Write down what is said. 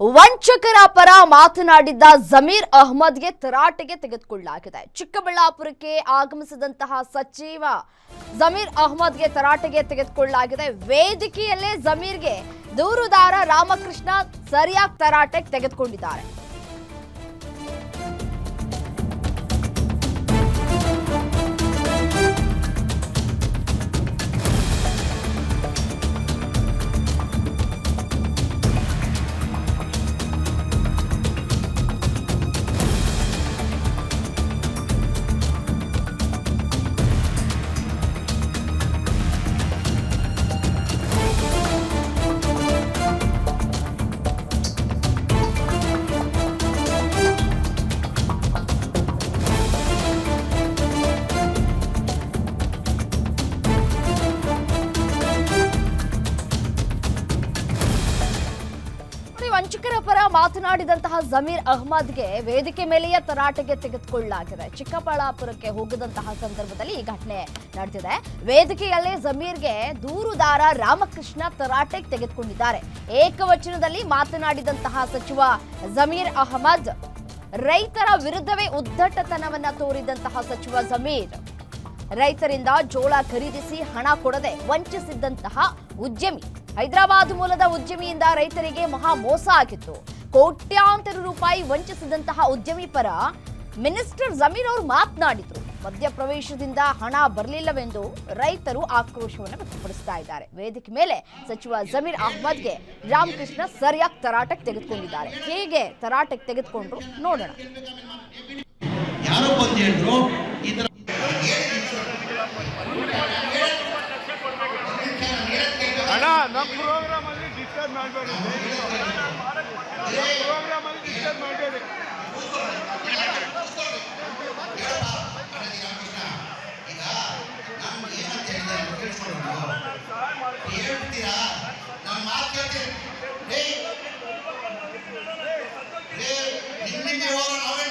ವಂಚಕರ ಪರ ಮಾತನಾಡಿದ್ದ ಜಮೀರ್ ಅಹ್ಮದ್ಗೆ ತರಾಟೆಗೆ ತೆಗೆದುಕೊಳ್ಳಲಾಗಿದೆ. ಚಿಕ್ಕಬಳ್ಳಾಪುರಕ್ಕೆ ಆಗಮಿಸಿದಂತಹ ಸಚಿವ ಜಮೀರ್ ಅಹ್ಮದ್ಗೆ ತರಾಟೆಗೆ ತೆಗೆದುಕೊಳ್ಳಲಾಗಿದೆ. ವೇದಿಕೆಯಲ್ಲೇ ಜಮೀರ್ಗೆ ದೂರುದಾರ ರಾಮಕೃಷ್ಣ ಸರಿಯಾಗಿ ತರಾಟೆಗೆ ತೆಗೆದುಕೊಂಡಿದ್ದಾರೆ. ಪರ ಮಾತನಾಡಿದಂತಹ ಜಮೀರ್ ಅಹ್ಮದ್ಗೆ ವೇದಿಕೆ ಮೇಲೆಯೇ ತರಾಟೆಗೆ ತೆಗೆದುಕೊಳ್ಳಲಾಗಿದೆ. ಚಿಕ್ಕಬಳ್ಳಾಪುರಕ್ಕೆ ಹೋಗದಂತಹ ಸಂದರ್ಭದಲ್ಲಿ ಈ ಘಟನೆ ನಡೆದಿದೆ. ವೇದಿಕೆಯಲ್ಲೇ ಜಮೀರ್ಗೆ ದೂರುದಾರ ರಾಮಕೃಷ್ಣ ತರಾಟೆಗೆ ತೆಗೆದುಕೊಂಡಿದ್ದಾರೆ. ಏಕವಚನದಲ್ಲಿ ಮಾತನಾಡಿದಂತಹ ಸಚಿವ ಜಮೀರ್ ಅಹಮದ್, ರೈತರ ವಿರುದ್ಧವೇ ಉದ್ದಟತನವನ್ನ ತೋರಿದಂತಹ ಸಚಿವ ಜಮೀರ್. ರೈತರಿಂದ ಜೋಳ ಖರೀದಿಸಿ ಹಣ ಕೊಡದೆ ವಂಚಿಸಿದ್ದಂತಹ ಉದ್ಯಮಿ. ಹೈದರಾಬಾದ್ ಮೂಲದ ಉದ್ಯಮಿಯಿಂದ ರೈತರಿಗೆ ಮಹಾ ಮೋಸ ಆಗಿತ್ತು. ಕೋಟ್ಯಾಂತರ ರೂಪಾಯಿ ವಂಚಿಸಿದಂತಹ ಉದ್ಯಮಿ ಪರ ಮಿನಿಸ್ಟರ್ ಜಮೀರ್ ಅವರು ಮಾತನಾಡಿದ್ರು. ಮಧ್ಯಪ್ರವೇಶದಿಂದ ಹಣ ಬರಲಿಲ್ಲವೆಂದು ರೈತರು ಆಕ್ರೋಶವನ್ನು ವ್ಯಕ್ತಪಡಿಸ್ತಾ ಇದ್ದಾರೆ. ವೇದಿಕೆ ಮೇಲೆ ಸಚಿವ ಜಮೀರ್ ಅಹ್ಮದ್ಗೆ ರಾಮಕೃಷ್ಣ ಸರಿಯಾಗಿ ತರಾಟೆಗೆ ತೆಗೆದುಕೊಂಡಿದ್ದಾರೆ. ಹೇಗೆ ತರಾಟೆಗೆ ತೆಗೆದುಕೊಂಡ್ರು ನೋಡೋಣ. ಅಣ್ಣ ನಮ್ಮ ಪ್ರೋಗ್ರಾಮ್ ಅಲ್ಲಿ ಡಿಸ್ಟರ್ಬ್ ಪ್ರೋಗ್ರಾಮ್ ಅಲ್ಲಿ ಹೇಳ್ತೀರಾ ನನ್ನ ಮಾತು ಕೇಳ್ತೀರಿ ನಿಮ್ಮಿಂದ ಹೋಗೋ ನಾವೇ